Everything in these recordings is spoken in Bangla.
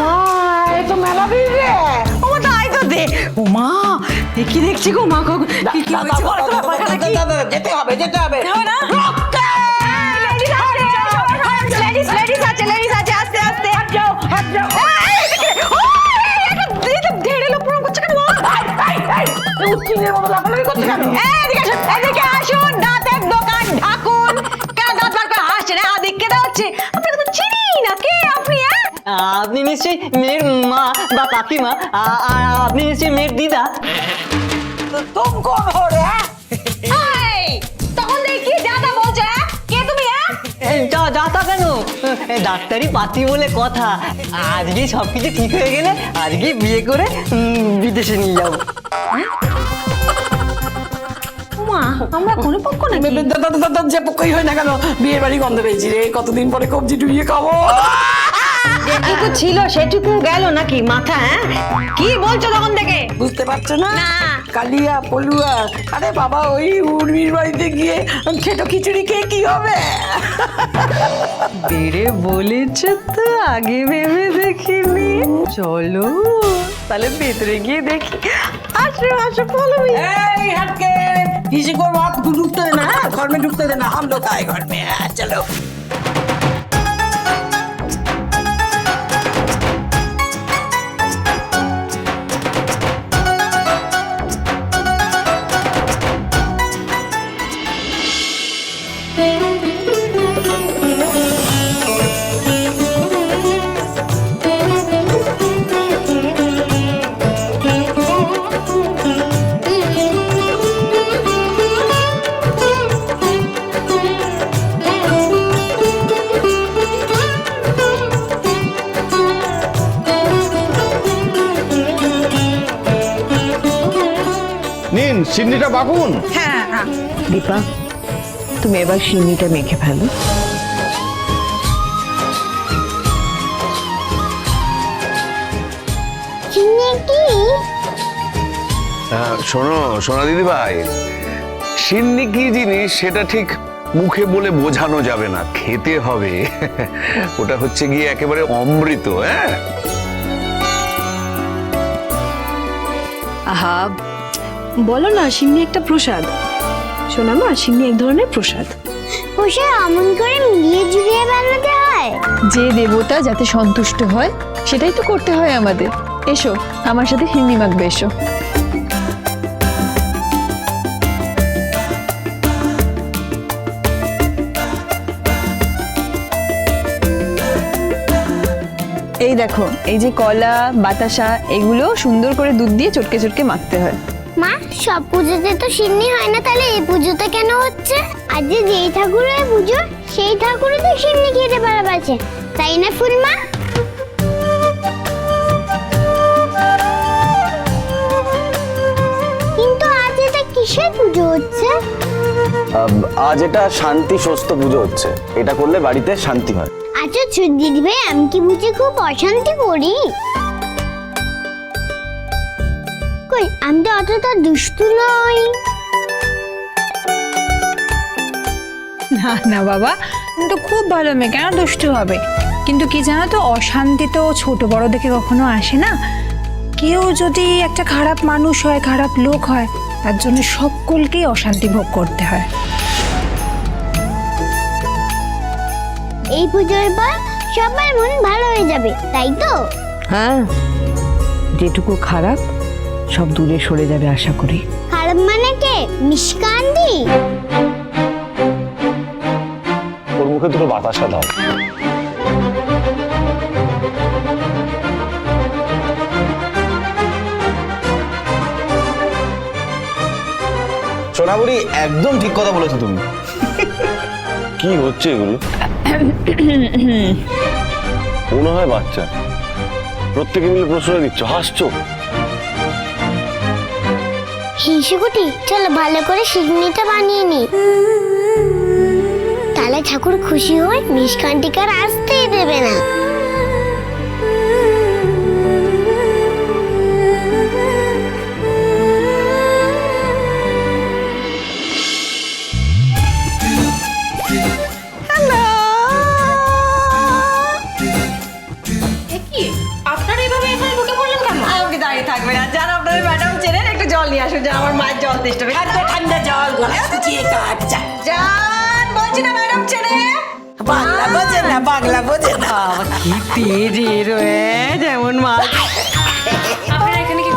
মা এ তো মেলা ভিড় ও তাই তো দে ও মা এ কি দেখছি গো মা গো কি কি হয়েছে বলো তো ব্যাপারখানা কি যেতে হবে যেতে হবে হবে না লেডিস আছে লেডিস লেডিস আছে লেডিস আছে আস্তে আস্তে হাত যাও হাত যাও ধেড়ে লোক প্রণাম করছে কেন উচ্চিনের মতো লাফালাফি করছে কেন আপনি নিশ্চয়ই মেয়ের মা বা কাকিমা আর আপনি নিশ্চয়ই মেয়ের দিদা। তুম কোন হো রে হ্যাঁ? তখন দেখি দাদা বলছে হ্যাঁ? কে তুমি হ্যাঁ? যা যাতা কেন? ডাক্তারি পাতি বলে কথা। আজকে সবকিছু ঠিক হয়ে গেলে আজকে বিয়ে করে উম, বিদেশে নিয়ে যাব। মা আমরা কোনো পক্ষ নাকি? দাদা দাদা দাদা যে পক্ষই হয় না কেন বিয়ে বাড়ি গন্ধ পেয়েছি রে। কতদিন পরে কবজি ডুবিয়ে খাব? যেটুকু ছিল সেটুকু গেল নাকি মাথা হ্যাঁ কি বলছো তখন থেকে বুঝতে পারছো না না। কালিয়া পলুয়া আরে বাবা ওই উর্মির বাড়িতে গিয়ে খেটো খিচুড়ি খেয়ে কি হবে বেড়ে বলেছে তো আগে ভেবে দেখিনি চলো তাহলে ভেতরে গিয়ে দেখি আসো আসো বলো এই हटके किसी को बात ढूंढते देना हाँ? घर में ढूंढते देना हम लोग आए घर में हाँ, चलो নিন সিন্নিটা বাকুন। হ্যাঁ হ্যাঁ দীপা তুমি এবার সিন্নিটা মেখে ফেলো। শোনো সোনা দিদি ভাই সিন্নি কি জিনিস সেটা ঠিক মুখে বলে বোঝানো যাবে না খেতে হবে। ওটা হচ্ছে গিয়ে একেবারে অমৃত হ্যাঁ? আহা বলো না সিন্নি একটা প্রসাদ। শোনা মা সিন্নি এক ধরনের প্রসাদ। ওসে অমন করে মিলিয়ে জুলিয়ে বানাতে হয়। যে দেবতা যাতে সন্তুষ্ট হয় সেটাই তো করতে হয় আমাদের। এসো আমার সাথে হিন্দি মাখবে এসো। এই দেখো এই যে কলা বাতাসা এগুলো সুন্দর করে দুধ দিয়ে চটকে চটকে মাখতে হয়। মা সব পুজোতে তো সিন্নি হয় না তাহলে এই পুজোতে কেন হচ্ছে? আজ যে যেই ঠাকুরের পুজো সেই ঠাকুরই তো সিন্নি খেতে তাই না ফুলমা কিন্তু আজ এটা কিসের পুজো হচ্ছে? আজ এটা শান্তি স্বস্ত পুজো হচ্ছে। এটা করলে বাড়িতে শান্তি হয়। আচ্ছা দিদি ভাই আমি কি বুঝি খুব অশান্তি করি? কই? আমি তো অতটা দুষ্টু নই। না না বাবা তুমি তো খুব ভালো মেয়ে কেন দুষ্টু হবে? কিন্তু কি জানো তো অশান্তি তো ছোট বড় দেখে কখনো আসে না। কেউ যদি একটা খারাপ মানুষ হয় খারাপ লোক হয় তার জন্য সকলকেই অশান্তি ভোগ করতে হয়। এই পুজোর পর সবার মন ভালো হয়ে যাবে তাই তো? হ্যাঁ যেটুকু খারাপ সব দূরে সরে যাবে আশা করি। খারাপ মানে কে? মিষ্কান্দি ওর মুখে দুটো বাতাসা দাও। সোনাবুড়ি একদম ঠিক কথা বলেছ তুমি। কি হচ্ছে এগুলো? মনে হয় বাচ্চা। প্রত্যেকে মিলে প্রশ্রয় দিচ্ছ হাসছো। হিংসুকুটি চলো ভালো করে সিগনিটা বানিয়ে নি। তাহলে ঠাকুর খুশি হয়ে মিষ্কান্তিকার আসতেই দেবে না। আমার মায়ের জল তেষ্টা ঠান্ডা ঠান্ডা জল গলা শুকিয়ে কাট যা। জান বলছি না ম্যাডাম ছেলে বাংলা বোঝে না বাংলা বোঝে না। কি তেজ যেমন মাছ আপনারা এখানে কি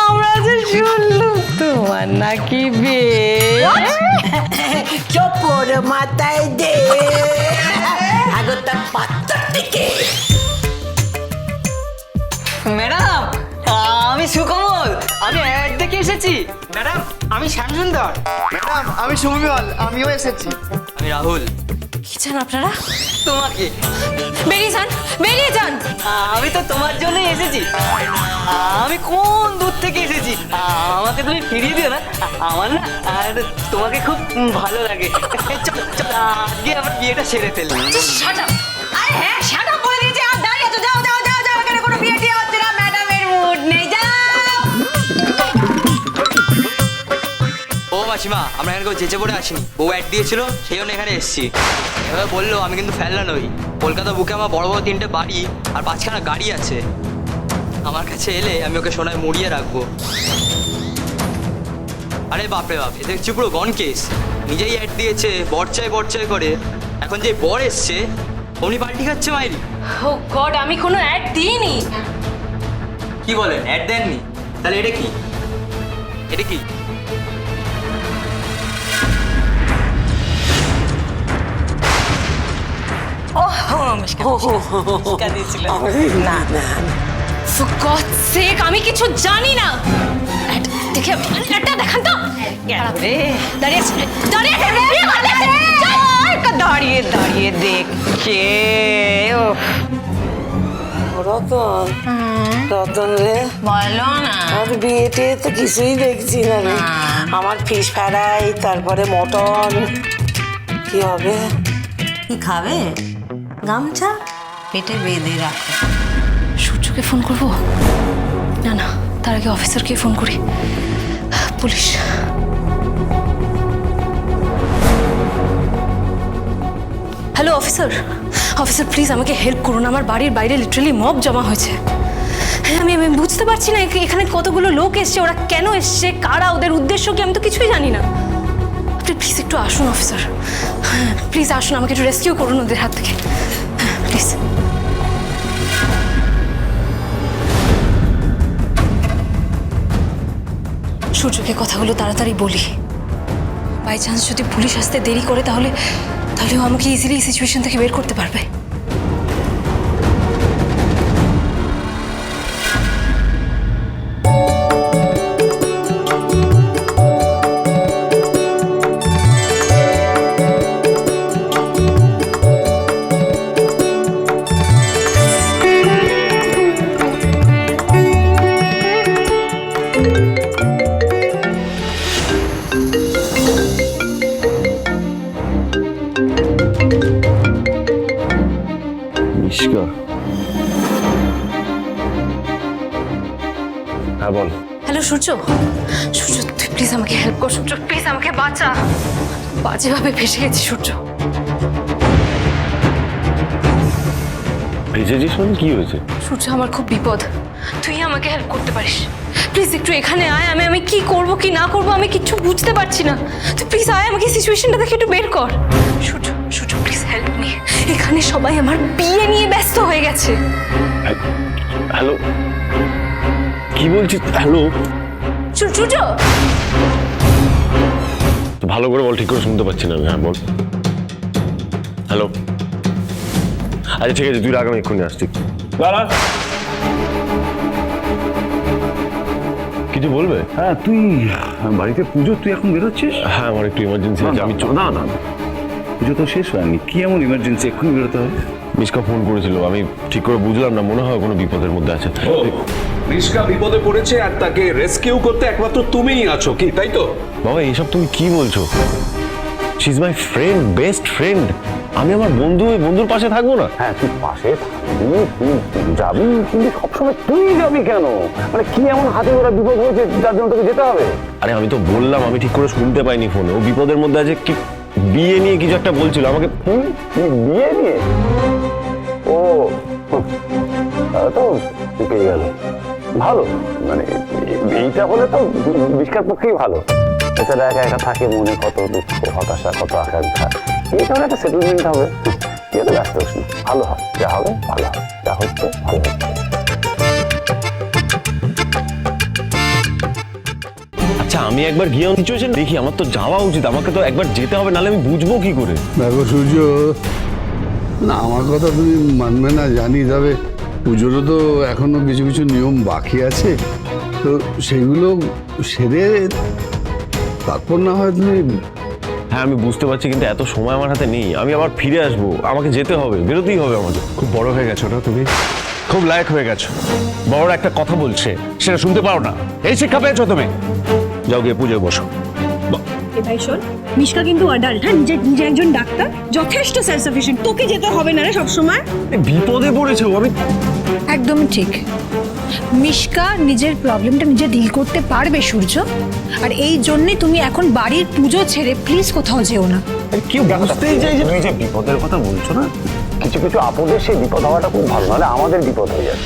আমরা যে শুনলুম তোমার নাকি বিয়ে চোপর মাথায় দে। আগরটা পাত্তা থেকে। ম্যাডাম আমি সুকমল আমি অ্যাড দেখে এসেছি। ম্যাডাম আমি শ্যামসুন্দর। ম্যাডাম আমি সুমিবল আমিও এসেছি। আমি রাহুল। কি চান আপনারা? তোমাকে। বেরিয়ে যান বেরিয়ে যান। আমি তো তোমার জন্যই এসেছি। আমি কোন দূর থেকে এসেছি? আমাকে তুমি ফিরিয়ে দিও না। আমার না আর তোমাকে খুব ভালো লাগে। চল চল আজকে আমার বিয়েটা সেরে ফেলি। শাট আপ আরে হ্যাঁ শাট আপ নেই যাও! ও মাসিমা আমরা এখানে কেউ চেঁচে পড়ে আসিনি বউ অ্যাড দিয়েছিল সেই জন্য এখানে এসেছি। এবার বলল আমি কিন্তু ফেললা নই। কলকাতা বুকে আমার বড় বড় তিনটে বাড়ি আর পাঁচখানা গাড়ি আছে। আমার কাছে এলে আমি ওকে সোনায় মুড়িয়ে রাখব। আরে বাপরে বাপ এ দেখছি পুরো গন কেস নিজেই অ্যাড দিয়েছে বরচাই বরচাই করে। এখন যে বর এসছে অমনি পাল্টি খাচ্ছে মাইরি। ও গড আমি কোনো অ্যাড দিইনি। কি বলেন অ্যাড দেননি তাহলে এটা কি? এটা কি? না না ফর গড সেক আমি কিছু জানি না। অ্যাড দেখে অ্যাডটা দেখান তো। দাঁড়িয়ে আছে। দাঁড়িয়ে আছে দাঁড়িয়ে দাঁড়িয়ে দেখছে ও রতন। রতন রে। বলো না। আমার বিয়ে টিয়ে তো কিছুই দেখছি না রে। আমার ফিশ ফ্রাই তারপরে মটন। কি হবে? কি খাবে? গামছা? পেটে বেঁধে রাখো। সূর্যকে ফোন করব? না না তার আগে অফিসারকে ফোন করি। Police. Hello officer. Officer please আমাকে হেল্প করুন। আমার বাড়ির বাইরে লিটারালি মব জমা হয়েছে। হ্যাঁ আমি আমি বুঝতে পারছি না, এখ- এখানে কতগুলো লোক এসছে, ওরা কেন এসছে, কারা, ওদের উদ্দেশ্য কি, আমি তো কিছুই জানি না। আপনি প্লিজ একটু আসুন অফিসার হ্যাঁ প্লিজ আসুন, আমাকে একটু রেস্কিউ করুন ওদের হাত থেকে। হ্যাঁ প্লিজ সূর্যকে কথাগুলো তাড়াতাড়ি বলি। বাই চান্স যদি পুলিশ আসতে দেরি করে, তাহলে তাহলে ও আমাকে ইজিলি এই সিচুয়েশন থেকে বের করতে পারবে। সূর্য? সূর্য তুই প্লিজ আমাকে হেল্প কর সূর্য প্লিজ আমাকে বাঁচা। বাজেভাবে ফেসে গেছি সূর্য। ভেজেছিস মানে কি হয়েছে? সূর্য আমার খুব বিপদ। তুই আমাকে হেল্প করতে পারিস। প্লিজ একটু এখানে আয় আমি আমি কি করব কি না করব আমি কিচ্ছু বুঝতে পারছি না। তুই প্লিজ আয় আমাকে সিচুয়েশনটা দেখে একটু বের কর। Surya Surya please help me এখানে সবাই আমার বিয়ে নিয়ে ব্যস্ত হয়ে গেছে। হ্যালো কি বলছিস? হ্যালো সূর্য! ভালো করে বল ঠিক করে শুনতে পাচ্ছি না আমি। হ্যাঁ বল। হ্যালো। আচ্ছা ঠিক আছে তুই রাখ আমি এক্ষুনি আসছি। দাঁড়া। কিছু বলবে? হ্যাঁ তুই বাড়িতে পুজো তুই এখন বেরোচ্ছিস? হ্যাঁ আমার একটু ইমার্জেন্সি আছে আমি না না। পুজো তো শেষ হয়নি। কি এমন ইমার্জেন্সি এক্ষুনি বেরোতে হবে। মিসকা ফোন করেছিল। আমি ঠিক করে বুঝলাম না মনে হয় কোনো বিপদের মধ্যে আছে। রিস্কা বিপদে পড়েছে আর তাকে রেস্কিউ করতে একমাত্র তুমিই আছো কি তাই তো? বাবা এইসব তুমি কি বলছো? She is my friend best friend আমি আমার বন্ধু ওই বন্ধুর পাশে থাকব না? হ্যাঁ তুই পাশে থাকবি তুই যাবি কিন্তু সবসময় তুই যাবি কেন? মানে কি এমন হাতে ওরা বিপদ হয়েছে যার জন্য তোকে যেতে হবে? আরে আমি তো বললাম আমি ঠিক করে শুনতে পাইনি ফোনে ও বিপদের মধ্যে আছে কি বিয়ে নিয়ে কিছু একটা বলছিল। আমাকে বিয়ে নিয়ে? ও, তো পেয়ে গেল। ভালো মানে এইটা হলে তো বিষ্কার পক্ষেই ভালো। এছাড়া একা একা থাকে মনে কত দুঃখ, হতাশা, কত আকাঙ্ক্ষা। এইটা হলে একটা সেটেলমেন্ট হবে। এটা ব্যস্ত ভালো হয়। যা হবে, ভালো হবে যা হচ্ছে ভালো হচ্ছে আমি একবার গিয়ে সিচুয়েশন দেখি আমার তো যাওয়া উচিত আমাকে তো একবার যেতে হবে নাহলে আমি বুঝব কি করে? দেখো সূর্য না আমার কথা তুমি মানবে না জানি তবে পুজোরও তো এখনও কিছু কিছু নিয়ম বাকি আছে তো সেগুলো সেরে তারপর না হয় তুমি হ্যাঁ আমি বুঝতে পারছি কিন্তু এত সময় আমার হাতে নেই আমি আবার ফিরে আসব আমাকে যেতে হবে বেরোতেই হবে আমাকে। খুব বড় হয়ে গেছো না তুমি? খুব লায়ক হয়ে গেছো। বড় একটা কথা বলছে সেটা শুনতে পারো না। এই শিক্ষা পেয়েছ তুমি? যাও গিয়ে পুজোয় বসো। এ ভাই শোন মিশকা কিন্তু অ্যাডাল্ট হ্যাঁ নিজে নিজে একজন ডাক্তার। যথেষ্ট সেলফ সাফিসিয়েন্ট তোকে যেতে হবে না রে সবসময়। বিপদে পড়েছে আমি একদমই ঠিক। মিশকা নিজের প্রবলেমটা নিজে ডিল করতে পারবে সূর্য। আর এই জন্যে তুমি এখন বাড়ির পুজো ছেড়ে প্লিজ কোথাও যেও না। আরে কেউ বুঝতেই চাই যে তুমি যে বিপদের কথা বলছো না কিছু কিছু আপদের সেই বিপদ হওয়াটা খুব ভালো নাহলে আমাদের বিপদ হয়ে যাবে।